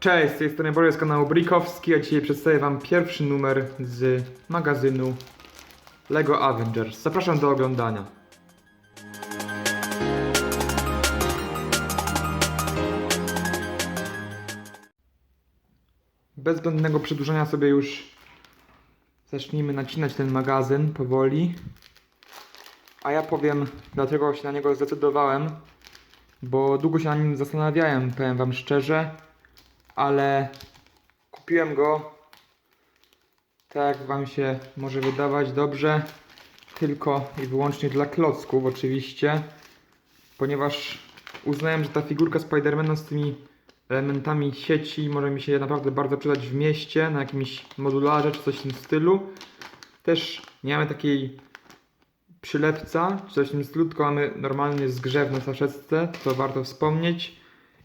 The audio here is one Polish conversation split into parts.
Cześć, z tej strony z kanału Brikowski, a dzisiaj przedstawię Wam pierwszy numer z magazynu LEGO Avengers. Zapraszam do oglądania. Bez zbędnego przedłużania sobie już zacznijmy nacinać ten magazyn powoli. A ja powiem, dlaczego się na niego zdecydowałem, bo długo się na nim zastanawiałem, powiem Wam szczerze, ale kupiłem go, tak jak Wam się może wydawać dobrze, tylko i wyłącznie dla klocków oczywiście, ponieważ uznałem, że ta figurka Spidermana z tymi elementami sieci może mi się naprawdę bardzo przydać w mieście, na jakimś modularze czy coś w tym stylu. Też nie mamy takiej przylepca, czy coś w tym stylu, tylko mamy normalny zgrzew na saszetce, to warto wspomnieć.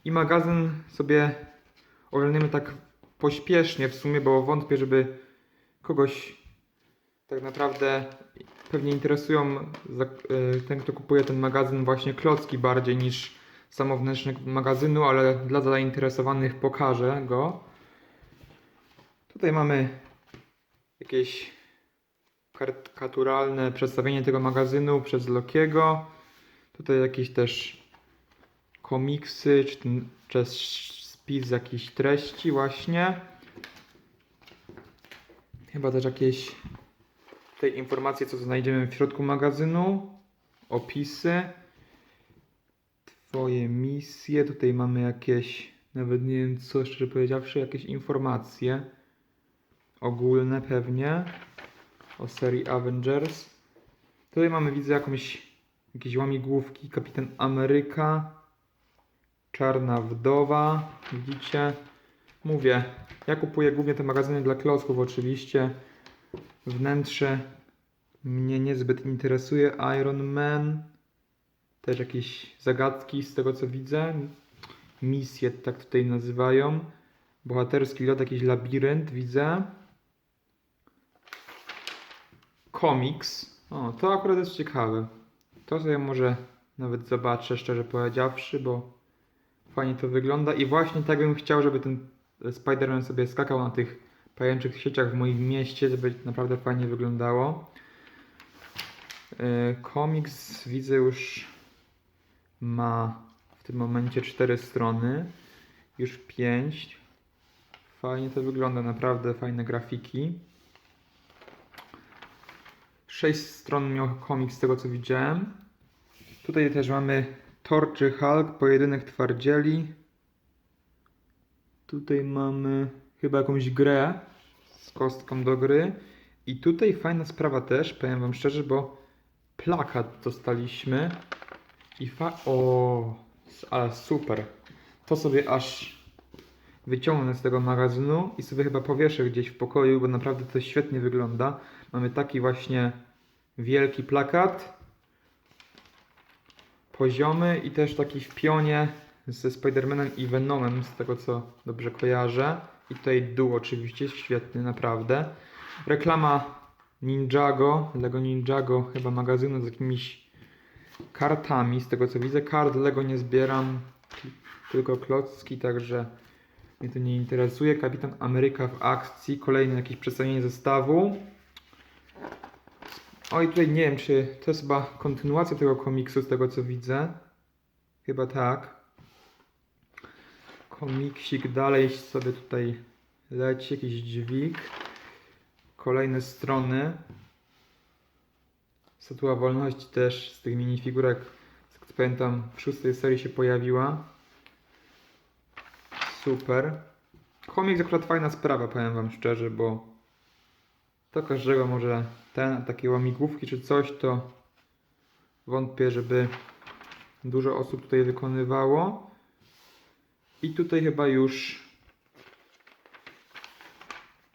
I magazyn sobie oglądamy tak pośpiesznie w sumie, bo wątpię, żeby kogoś tak naprawdę pewnie interesują y, ten, kto kupuje ten magazyn właśnie klocki bardziej niż samo wnętrze magazynu, ale dla zainteresowanych pokażę go. Tutaj mamy jakieś karykaturalne przedstawienie tego magazynu przez Lokiego. Tutaj jakieś też komiksy, czy, czy spis jakichś treści właśnie. Chyba też jakieś tej informacje, co znajdziemy w środku magazynu. Opisy. Twoje misje. Tutaj mamy jakieś, nawet nie wiem co, szczerze powiedziawszy, jakieś informacje. Ogólne pewnie. O serii Avengers. Tutaj mamy, widzę, jakąś, jakieś łamigłówki. Kapitan Ameryka. Czarna Wdowa, widzicie? Mówię, ja kupuję głównie te magazyny dla klocków oczywiście. Wnętrze mnie niezbyt interesuje. Iron Man. Też jakieś zagadki z tego co widzę. Misje tak tutaj nazywają. Bohaterski lot, jakiś labirynt widzę. Komiks. O, to akurat jest ciekawe. To sobie może nawet zobaczę, szczerze powiedziawszy, bo fajnie to wygląda i właśnie tak bym chciał, żeby ten Spider-Man sobie skakał na tych pajęczych sieciach w moim mieście, żeby naprawdę fajnie wyglądało. Yy, Komiks widzę już ma w tym momencie cztery strony, już pięć. Fajnie to wygląda, naprawdę fajne grafiki. Sześć stron miał komiks z tego co widziałem. Tutaj też mamy Thor czy Hulk, pojedynek twardzieli. Tutaj mamy chyba jakąś grę z kostką do gry. I tutaj fajna sprawa też, powiem wam szczerze, bo plakat dostaliśmy. I fa... O, ale super. To sobie aż wyciągnę z tego magazynu i sobie chyba powieszę gdzieś w pokoju, bo naprawdę to świetnie wygląda. Mamy taki właśnie wielki plakat poziomy i też taki w pionie ze Spider-Manem i Venomem, z tego co dobrze kojarzę. I tutaj dół oczywiście, świetny, naprawdę. Reklama Ninjago, Lego Ninjago, chyba magazynu z jakimiś kartami, z tego co widzę. Kart Lego nie zbieram, tylko klocki, także mnie to nie interesuje. Kapitan Ameryka w akcji, kolejne jakieś przedstawienie zestawu. Oj, tutaj nie wiem, czy to jest chyba kontynuacja tego komiksu, z tego co widzę. Chyba tak. Komiksik dalej sobie tutaj leci, jakiś dźwig. Kolejne strony. Statua Wolności też z tych minifigurek, jak pamiętam, w szóstej serii się pojawiła. Super. Komiks akurat fajna sprawa, powiem wam szczerze, bo to każdego może ten, takie łamigłówki czy coś, to wątpię, żeby dużo osób tutaj wykonywało. I tutaj chyba już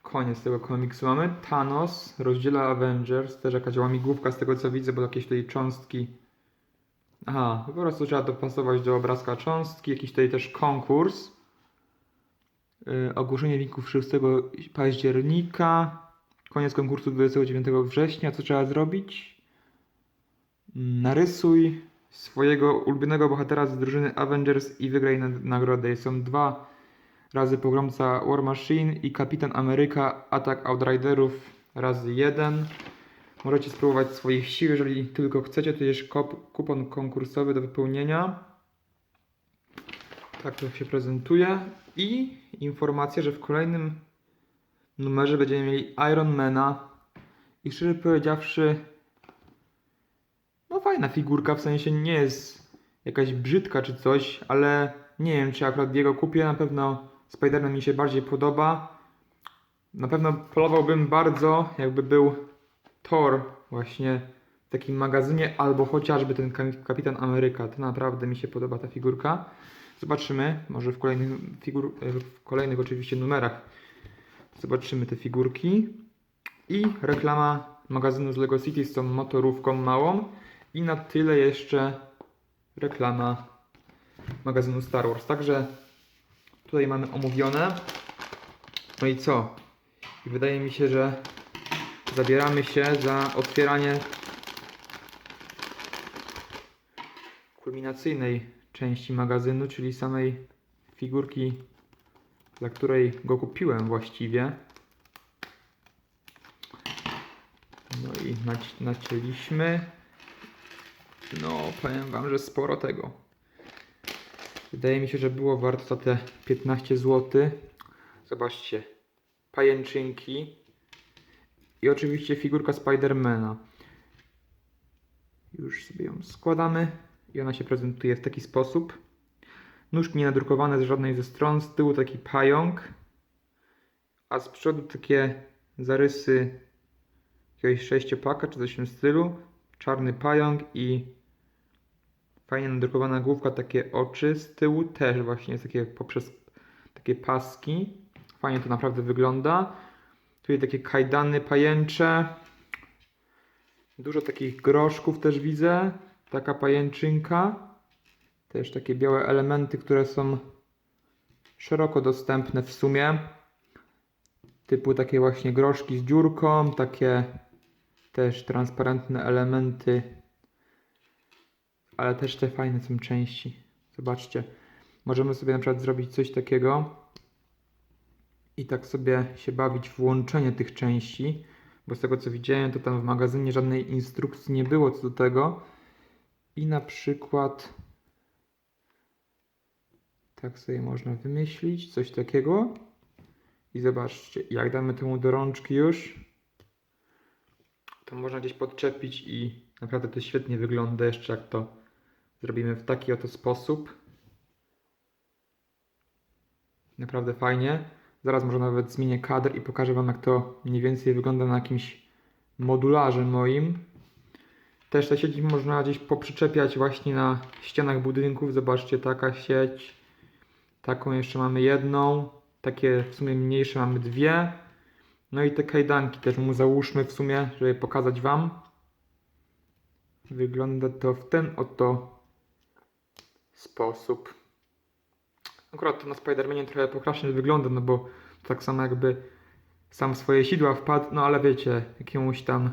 koniec tego komiksu mamy. Thanos rozdziela Avengers, też jakaś łamigłówka z tego co widzę, bo jakieś tutaj cząstki. Aha, po prostu trzeba dopasować do obrazka cząstki, jakiś tutaj też konkurs. Yy, ogłoszenie wyników 6 października. Koniec konkursu 29 września. Co trzeba zrobić? Narysuj swojego ulubionego bohatera z drużyny Avengers i wygraj na- nagrodę. Są dwa razy Pogromca War Machine i Kapitan Ameryka Atak Outriderów razy 1. Możecie spróbować swoich sił, jeżeli tylko chcecie. Tu jest kupon konkursowy do wypełnienia. Tak to się prezentuje. I informacja, że w kolejnym numerze będziemy mieli Ironmana. I szczerze powiedziawszy, no fajna figurka, w sensie nie jest jakaś brzydka czy coś, ale nie wiem, czy akurat jego kupię. Na pewno Spider-Man mi się bardziej podoba. Na pewno polowałbym bardzo, jakby był Thor właśnie w takim magazynie, albo chociażby ten Ka- Kapitan Ameryka. To naprawdę mi się podoba ta figurka. Zobaczymy, może w kolejnych, figur, w kolejnych oczywiście numerach zobaczymy te figurki. I reklama magazynu z Lego City z tą motorówką małą. I na tyle jeszcze reklama magazynu Star Wars. Także tutaj mamy omówione. No i co? I wydaje mi się, że zabieramy się za otwieranie kulminacyjnej części magazynu, czyli samej figurki, dla której go kupiłem właściwie. No i naci- nacięliśmy. No, powiem Wam, że sporo tego. Wydaje mi się, że było warto te 15 zł. Zobaczcie, pajęczynki i oczywiście figurka Spidermana. Już sobie ją składamy i ona się prezentuje w taki sposób. Nóżki nie nadrukowane z żadnej ze stron, z tyłu taki pająk, a z przodu takie zarysy jakiegoś sześciopaka czy coś w tym stylu. Czarny pająk i fajnie nadrukowana główka, takie oczy. Z tyłu też właśnie takie poprzez takie paski. Fajnie to naprawdę wygląda. Tutaj takie kajdany pajęcze. Dużo takich groszków też widzę. Taka pajęczynka. Też takie białe elementy, które są szeroko dostępne w sumie. Typu takie właśnie groszki z dziurką, takie też transparentne elementy. Ale też te fajne są części. Zobaczcie. Możemy sobie na przykład zrobić coś takiego i tak sobie się bawić w łączenie tych części, bo z tego co widziałem, to tam w magazynie żadnej instrukcji nie było co do tego. I na przykład tak sobie można wymyślić coś takiego. I zobaczcie, jak damy temu do rączki już, to można gdzieś podczepić i naprawdę to świetnie wygląda jeszcze jak to zrobimy w taki oto sposób. Naprawdę fajnie. Zaraz może nawet zmienię kadr i pokażę Wam, jak to mniej więcej wygląda na jakimś modularze moim. Też te sieci można gdzieś poprzyczepiać właśnie na ścianach budynków. Zobaczcie, taka sieć. Taką jeszcze mamy jedną. Takie w sumie mniejsze mamy dwie. No i te kajdanki też mu załóżmy w sumie, żeby pokazać Wam. Wygląda to w ten oto sposób. Akurat to na Spidermanie trochę pokracznie wygląda, no bo tak samo jakby sam swoje sidła wpadł, no ale wiecie, jakiemuś tam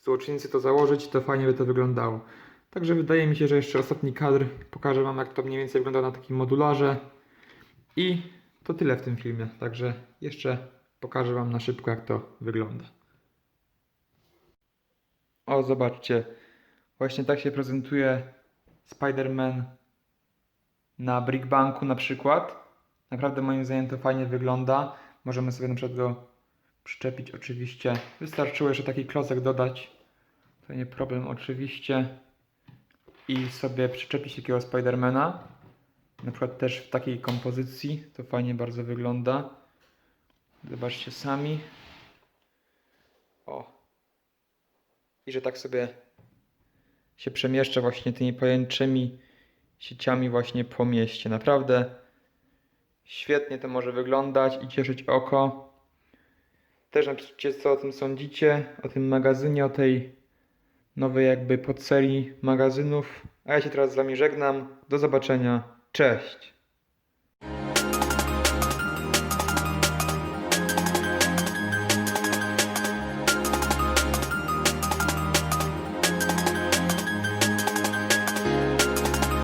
złoczyńcy to założyć, to fajnie by to wyglądało. Także wydaje mi się, że jeszcze ostatni kadr pokażę Wam, jak to mniej więcej wygląda na takim modularze. I to tyle w tym filmie. Także jeszcze pokażę Wam na szybko, jak to wygląda. O, zobaczcie. Właśnie tak się prezentuje Spider-Man na Brickbanku na przykład. Naprawdę moim zdaniem to fajnie wygląda. Możemy sobie na przykład go przyczepić oczywiście. Wystarczyło jeszcze taki klocek dodać. To nie problem oczywiście. I sobie przyczepić takiego Spidermana. Na przykład też w takiej kompozycji. To fajnie bardzo wygląda. Zobaczcie sami. O. I że tak sobie się przemieszcza właśnie tymi pajęczymi sieciami właśnie po mieście. Naprawdę świetnie to może wyglądać i cieszyć oko. Też napiszcie co o tym sądzicie, o tym magazynie, o tej nowej jakby podserii magazynów. A ja się teraz z Wami żegnam. Do zobaczenia. Cześć!